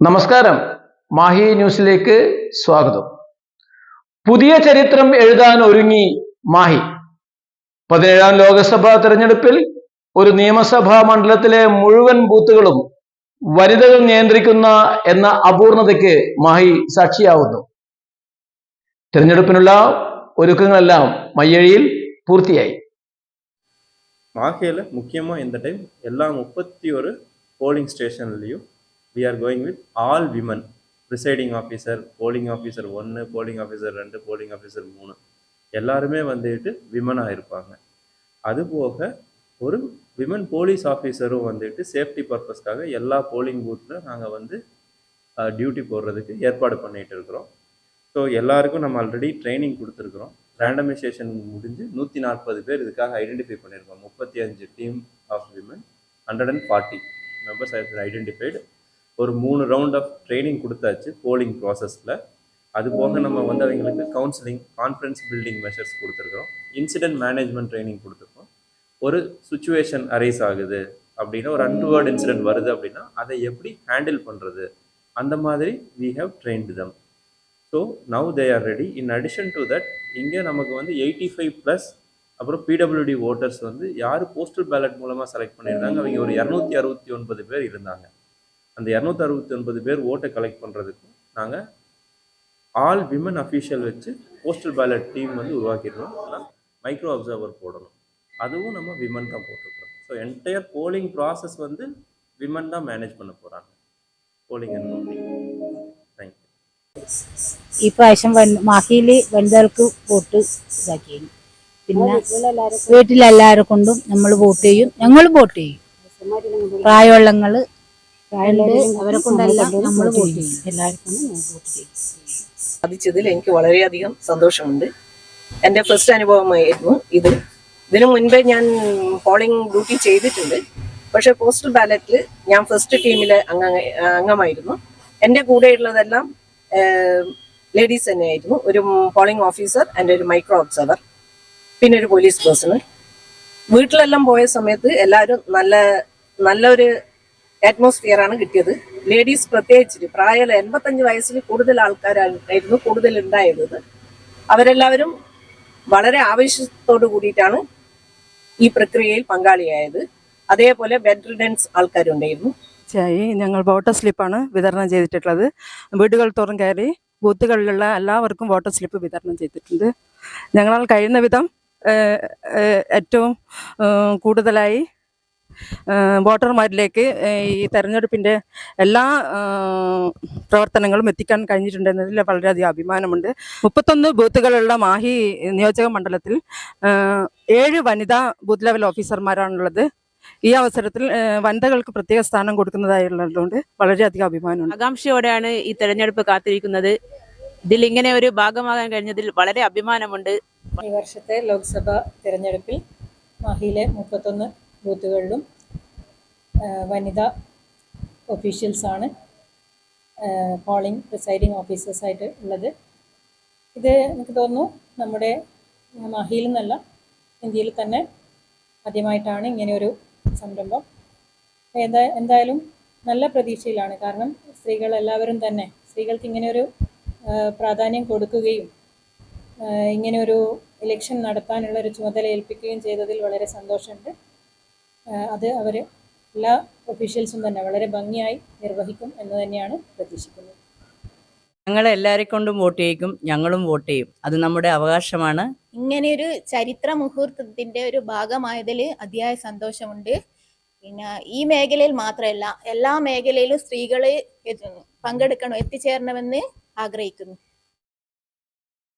നമസ്കാരം മാഹി ന്യൂസിലേക്ക് സ്വാഗതം പുതിയ ചരിത്രം എഴുതാൻ ഒരുങ്ങി മാഹി പതിനേഴാം ലോക്സഭാ തെരഞ്ഞെടുപ്പിൽ ഒരു നിയമസഭാ മണ്ഡലത്തിലെ മുഴുവൻ ബൂത്തുകളും വനിതകൾ നിയന്ത്രിക്കുന്ന എന്ന അപൂർണതയ്ക്ക് മാഹി സാക്ഷിയാവുന്നു തിരഞ്ഞെടുപ്പിനുള്ള ഒരുക്കങ്ങളെല്ലാം മയ്യഴിയിൽ പൂർത്തിയായി மாஹேல முக்கியமாக இந்த டைம் எல்லா முப்பத்தி ஒரு polling ஸ்டேஷன்லேயும் we are going with all women presiding officer polling officer ஒன்று போலிங் ஆஃபீஸர் ரெண்டு போலிங் ஆஃபீஸர் மூணு. எல்லாருமே வந்துட்டு விமனாக இருப்பாங்க. அதுபோக ஒரு விமன் போலீஸ் ஆஃபீஸரும் வந்துட்டு சேஃப்டி பர்பஸ்க்காக எல்லா போலிங் பூத்தில் நாங்கள் வந்து டியூட்டி போடுறதுக்கு ஏற்பாடு பண்ணிகிட்டு இருக்கிறோம். ஸோ எல்லாருக்கும் நம்ம ஆல்ரெடி ட்ரைனிங் கொடுத்துருக்குறோம். ரேண்டமைசேஷன் முடிஞ்சு நூற்றி நாற்பது பேர் இதுக்காக ஐடென்டிஃபை பண்ணியிருக்கோம். முப்பத்தி அஞ்சு team of women hundred and forty members identified ஒரு மூணு ரவுண்ட் ஆஃப் ட்ரைனிங் கொடுத்தாச்சு போலிங் ப்ராசஸில் அது போக நம்ம வந்து அவங்களுக்கு கவுன்சிலிங் கான்ஃபரன்ஸ் பில்டிங் மெஷர்ஸ் கொடுத்துருக்குறோம். இன்சிடென்ட் மேனேஜ்மெண்ட் ட்ரைனிங் கொடுத்துருக்கோம். ஒரு சுச்சுவேஷன் அரைஸ் ஆகுது அப்படின்னா ஒரு அன்டுவர்ட் இன்சிடென்ட் வருது அப்படின்னா அதை எப்படி ஹேண்டில் பண்ணுறது அந்த மாதிரி we have trained them so now they are ready in addition to that இங்கே நமக்கு வந்து எயிட்டி ஃபைவ் ப்ளஸ் அப்புறம் பிடபிள்யூடி ஓட்டர்ஸ் வந்து யார் போஸ்டல் பேலட் மூலமாக செலக்ட் பண்ணியிருந்தாங்க? அவங்க ஒரு இரநூத்தி அறுபத்தி ஒன்பது பேர் இருந்தாங்க. அந்த இரநூத்தி அறுபத்தி ஒன்பது பேர் ஓட்டை கலெக்ட் பண்ணுறதுக்கும் நாங்கள் ஆல் விமன் அஃபீஷியல் வச்சு போஸ்டல் பேலட் டீம் வந்து உருவாக்கிடுறோம் ஆனால் மைக்ரோ அப்சர்வர் போடணும் அதுவும் நம்ம விமன் தான் போட்டிருக்கிறோம் ஸோ என்டையர் போலிங் ப்ராசஸ் வந்து விமன் தான் மேனேஜ் பண்ண போகிறாங்க போலிங் அண்ட் கவுண்டிங் தேங்க்யூ ഈ പ്രാവശ്യം വൻ- മാഹിയില് വനിതകൾക്ക് വോട്ട് ഇതാക്കിയിരുന്നു പിന്നെ വീട്ടിലെല്ലാരെ കൊണ്ടും നമ്മൾ വോട്ട് ചെയ്യും ഞങ്ങളും വോട്ട് ചെയ്യും പ്രായമുള്ളങ്ങള് ഉണ്ട്. അവരെ കൊണ്ടെല്ലാം നമ്മൾ വോട്ട് ചെയ്യും. എല്ലാവർക്കും വോട്ട് ചെയ്യും. സാധിച്ചതിൽ എനിക്ക് വളരെയധികം സന്തോഷമുണ്ട്. എന്റെ ഫസ്റ്റ് അനുഭവമായിരുന്നു ഇത്. ഇതിനു മുൻപേ ഞാൻ പോളിംഗ് ഡ്യൂട്ടി ചെയ്തിട്ടുണ്ട്. പക്ഷെ പോസ്റ്റൽ ബാലറ്റിൽ ഞാൻ ഫസ്റ്റ് ടീമിലെ അംഗ അംഗമായിരുന്നു. എന്റെ കൂടെയുള്ളതെല്ലാം ലേഡീസ് തന്നെയായിരുന്നു. ഒരു പോളിംഗ് ഓഫീസർ ആൻഡ് ഒരു മൈക്രോ ഒബ്സർവർ പിന്നെ ഒരു പോലീസ് പേഴ്സൺ വീട്ടിലെല്ലാം പോയ സമയത്ത് എല്ലാവരും നല്ല നല്ലൊരു അറ്റ്മോസ്ഫിയർ ആണ് കിട്ടിയത്. ലേഡീസ് പ്രത്യേകിച്ചിട്ട് പ്രായം എൺപത്തഞ്ച് വയസ്സിൽ കൂടുതൽ ആൾക്കാരായിരുന്നു കൂടുതൽ ഉണ്ടായത് അവരെല്ലാവരും വളരെ ആവേശത്തോടു കൂടിയിട്ടാണ് ഈ പ്രക്രിയയിൽ പങ്കാളിയായത്. അതേപോലെ ബെഡ് റിഡൻസ് ആൾക്കാരുണ്ടായിരുന്നു തീർച്ചയായി ഞങ്ങൾ വോട്ടർ സ്ലിപ്പാണ് വിതരണം ചെയ്തിട്ടുള്ളത്. വീടുകൾ തോറും കയറി ബൂത്തുകളിലുള്ള എല്ലാവർക്കും വോട്ടർ സ്ലിപ്പ് വിതരണം ചെയ്തിട്ടുണ്ട്. ഞങ്ങളാൽ കഴിയുന്ന വിധം ഏറ്റവും കൂടുതലായി വോട്ടർമാരിലേക്ക് ഈ തെരഞ്ഞെടുപ്പിന്റെ എല്ലാ പ്രവർത്തനങ്ങളും എത്തിക്കാൻ കഴിഞ്ഞിട്ടുണ്ടെന്നതിൽ വളരെയധികം അഭിമാനമുണ്ട്. മുപ്പത്തൊന്ന് ബൂത്തുകളുള്ള മാഹി നിയോജക മണ്ഡലത്തിൽ ഏഴ് വനിതാ ബൂത്ത് ലെവൽ ഓഫീസർമാരാണുള്ളത്. ഈ അവസരത്തിൽ വനിതകൾക്ക് പ്രത്യേക സ്ഥാനം കൊടുക്കുന്നതായുള്ളതുകൊണ്ട് വളരെയധികം അഭിമാനമുണ്ട്. ആകാംക്ഷയോടെയാണ് ഈ തെരഞ്ഞെടുപ്പ് കാത്തിരിക്കുന്നത്. ഇതിൽ ഇങ്ങനെ ഒരു ഭാഗമാകാൻ കഴിഞ്ഞതിൽ വളരെ അഭിമാനമുണ്ട്. ഈ വർഷത്തെ ലോക്സഭാ തിരഞ്ഞെടുപ്പിൽ മാഹിയിലെ മുപ്പത്തൊന്ന് ബൂത്തുകളിലും വനിതാ ഒഫീഷ്യൽസാണ് പോളിംഗ് പ്രിസൈഡിംഗ് ഓഫീസേഴ്സായിട്ട് ഉള്ളത്. ഇത് എനിക്ക് തോന്നുന്നു നമ്മുടെ മഹിയിൽ നിന്നല്ല ഇന്ത്യയിൽ തന്നെ ആദ്യമായിട്ടാണ് ഇങ്ങനെയൊരു സംരംഭം. ഏതാ എന്തായാലും നല്ല പ്രതീക്ഷയിലാണ്. കാരണം സ്ത്രീകൾ എല്ലാവരും തന്നെ സ്ത്രീകൾക്ക് ഇങ്ങനെയൊരു പ്രാധാന്യം കൊടുക്കുകയും ഇങ്ങനെയൊരു ഇലക്ഷൻ നടത്താനുള്ള ഒരു ചുമതല ഏൽപ്പിക്കുകയും ചെയ്തതിൽ വളരെ സന്തോഷമുണ്ട്. അത് അവർ എല്ലാ ഒഫീഷ്യൽസും തന്നെ വളരെ ഭംഗിയായി നിർവഹിക്കും എന്ന് തന്നെയാണ് പ്രതീക്ഷിക്കുന്നത്. ഞങ്ങൾ എല്ലാരെ കൊണ്ടും വോട്ട് ചെയ്യിക്കും ഞങ്ങളും വോട്ട് ചെയ്യും. അത് നമ്മുടെ അവകാശമാണ്. ഇങ്ങനെ ഒരു ചരിത്ര മുഹൂർത്തത്തിന്റെ ഒരു ഭാഗമായതിൽ അതിയായ സന്തോഷമുണ്ട്. പിന്നെ ഈ മേഖലയിൽ മാത്രമല്ല എല്ലാ മേഖലയിലും സ്ത്രീകൾ പങ്കെടുക്കണം എത്തിച്ചേരണമെന്ന് ആഗ്രഹിക്കുന്നു.